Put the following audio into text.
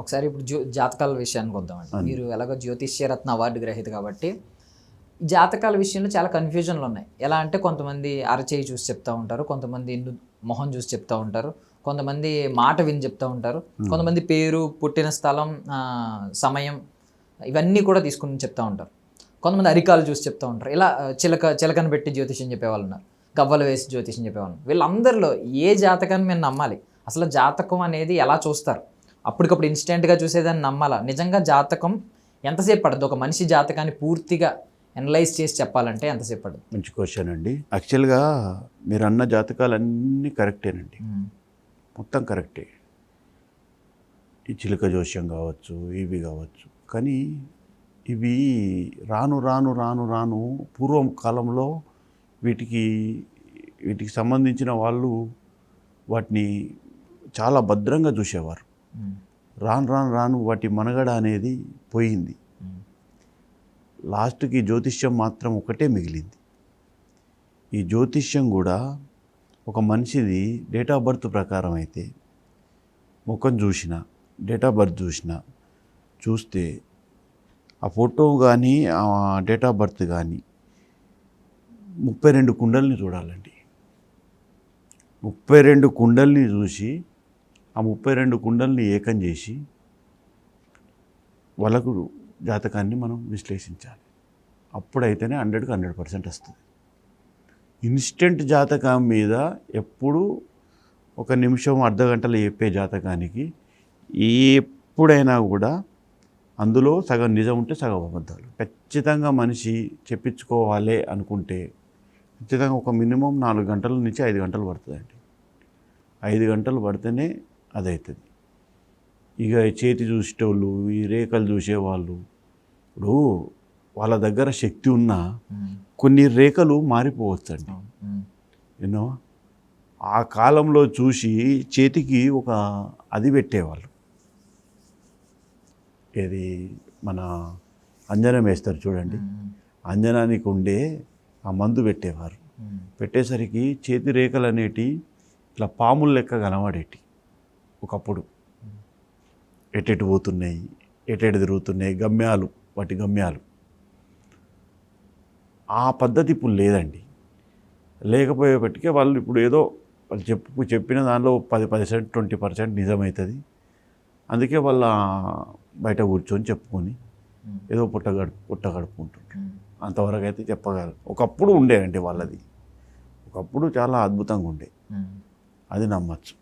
ఒకసారి ఇప్పుడు జ్యో జాతకాల విషయానికి వద్దామండి. మీరు ఎలాగో జ్యోతిష్యరత్న అవార్డు గ్రహీత కాబట్టి జాతకాల విషయంలో చాలా కన్ఫ్యూజన్లు ఉన్నాయి. ఎలా అంటే కొంతమంది అరచేయి చూసి చెప్తా ఉంటారు కొంతమంది మొహం చూసి చెప్తా ఉంటారు కొంతమంది మాట విని చెప్తా ఉంటారు కొంతమంది పేరు పుట్టిన స్థలం సమయం ఇవన్నీ కూడా తీసుకుని చెప్తా ఉంటారు. కొంతమంది అరికాలు చూసి చెప్తా ఉంటారు. ఇలా చిలక చిలకను పెట్టి జ్యోతిష్యం చెప్పేవాళ్ళు ఉన్నారు. గవ్వలు వేసి జ్యోతిష్యం చెప్పేవాళ్ళు వీళ్ళందరిలో ఏ జాతకాన్ని మేము నమ్మాలి? అసలు జాతకం అనేది ఎలా చూస్తారు? అప్పటికప్పుడు ఇన్స్టెంట్గా చూసేదాన్ని నమ్మాలా. నిజంగా జాతకం ఎంతసేపు పడుతుంది ఒక మనిషి జాతకాన్ని పూర్తిగా అనలైజ్ చేసి చెప్పాలంటే ఎంతసేపు పడుతుంది మంచి క్వశ్చన్ అండి. యాక్చువల్గా మీరు అన్న జాతకాలన్నీ కరెక్టేనండి. మొత్తం కరెక్టే. ఈ చిలుక జోస్యం కావచ్చు ఇవి కావచ్చు. కానీ ఇవి రాను రాను రాను రాను పూర్వం కాలంలో వీటికి వీటికి సంబంధించిన వాళ్ళు వాటిని చాలా భద్రంగా చూసేవారు. రాను రాను రాను వాటి మనగడ అనేది పోయింది. లాస్ట్కి జ్యోతిష్యం మాత్రం ఒకటే మిగిలింది. ఈ జ్యోతిష్యం కూడా ఒక మనిషిది డేట్ ఆఫ్ బర్త్ ప్రకారం అయితే ముఖం చూసిన డేట్ ఆఫ్ బర్త్ చూసిన చూస్తే ఆ ఫోటో కానీ ఆ డేట్ ఆఫ్ బర్త్ కానీ ముప్పై రెండు కుండల్ని చూడాలండి. ముప్పై రెండు కుండల్ని చూసి ఆ ముప్పై రెండు కుండల్ని ఏకం చేసి వలకుడు జాతకాన్ని మనం విశ్లేషించాలి. అప్పుడైతేనే హండ్రెడ్కి హండ్రెడ్ పర్సెంట్ వస్తుంది. ఇన్స్టెంట్ జాతకం మీద ఎప్పుడు ఒక నిమిషం అర్ధగంటలు చెప్పే జాతకానికి ఎప్పుడైనా కూడా అందులో సగం నిజం ఉంటే సగం అబద్ధాలు. ఖచ్చితంగా మనిషి చెప్పించుకోవాలి అనుకుంటే ఖచ్చితంగా ఒక మినిమం నాలుగు గంటల నుంచి ఐదు గంటలు పడుతుందండి. ఐదు గంటలు పడితేనే అది అవుతుంది ఇక చేతి చూసేటోళ్ళు ఈ రేఖలు చూసేవాళ్ళు ఇప్పుడు వాళ్ళ దగ్గర శక్తి ఉన్నా కొన్ని రేఖలు మారిపోవచ్చండి. ఎన్నో? ఆ కాలంలో చూసి చేతికి ఒక అది పెట్టేవాళ్ళు. ఏది? మన అంజనం వేస్తారు చూడండి. అంజనానికి ఉండే ఆ మందు పెట్టేవారు. పెట్టేసరికి చేతి రేఖలు అనేటి ఇట్లా పాముల లెక్క కనబడేటి. ఒకప్పుడు. ఎటెటు పోతున్నాయి ఎటెటు తిరుగుతున్నాయి గమ్యాలు వాటి గమ్యాలు. ఆ పద్ధతి ఇప్పుడు లేదండి. లేకపోయేపటికే వాళ్ళు ఇప్పుడు ఏదో వాళ్ళు చెప్పు చెప్పిన దానిలో పది పర్సెంట్ ట్వంటీ పర్సెంట్ నిజమవుతుంది అందుకే వాళ్ళ బయట కూర్చొని చెప్పుకొని ఏదో పుట్ట గడుపు పుట్ట గడుపుకుంటుంటారు ఉమ్, అంతవరకు అయితే చెప్పగలరు. ఒకప్పుడు ఉండే అండి వాళ్ళది. ఒకప్పుడు చాలా అద్భుతంగా ఉండే. అది నమ్మచ్చు.